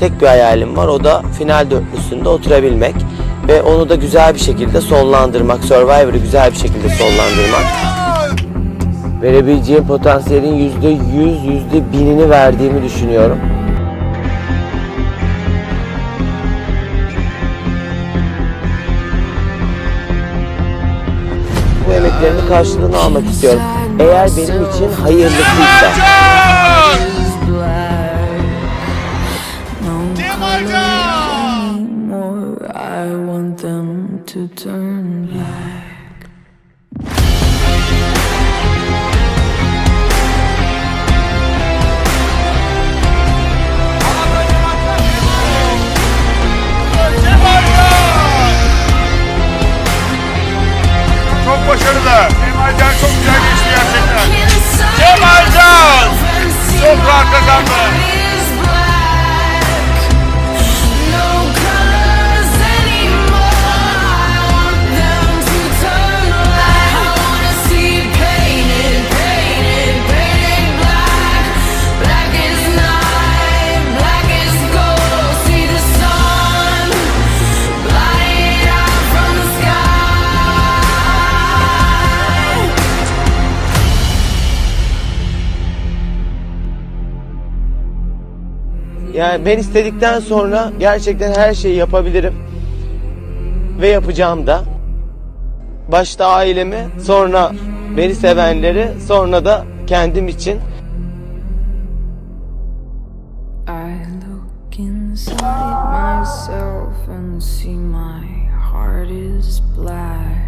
tek bir hayalim var. O da final dörtlüsünde oturabilmek. Ve onu da güzel bir şekilde sonlandırmak. Survivor'ı güzel bir şekilde sonlandırmak. Verebileceğim potansiyelin yüzde yüz, yüzde binini verdiğimi düşünüyorum. Bu emeklerimin karşılığını almak istiyorum. Eğer benim için hayırlısıysa. I want them to turn back. Çok başarılı. Cemalcan çok güzel geçti gerçekten. Cemalcan rahat kazandı. Yani ben istedikten sonra gerçekten her şeyi yapabilirim. Ve yapacağım da. Başta ailemi, sonra beni sevenleri, sonra da kendim için. I look inside myself and see my heart is black.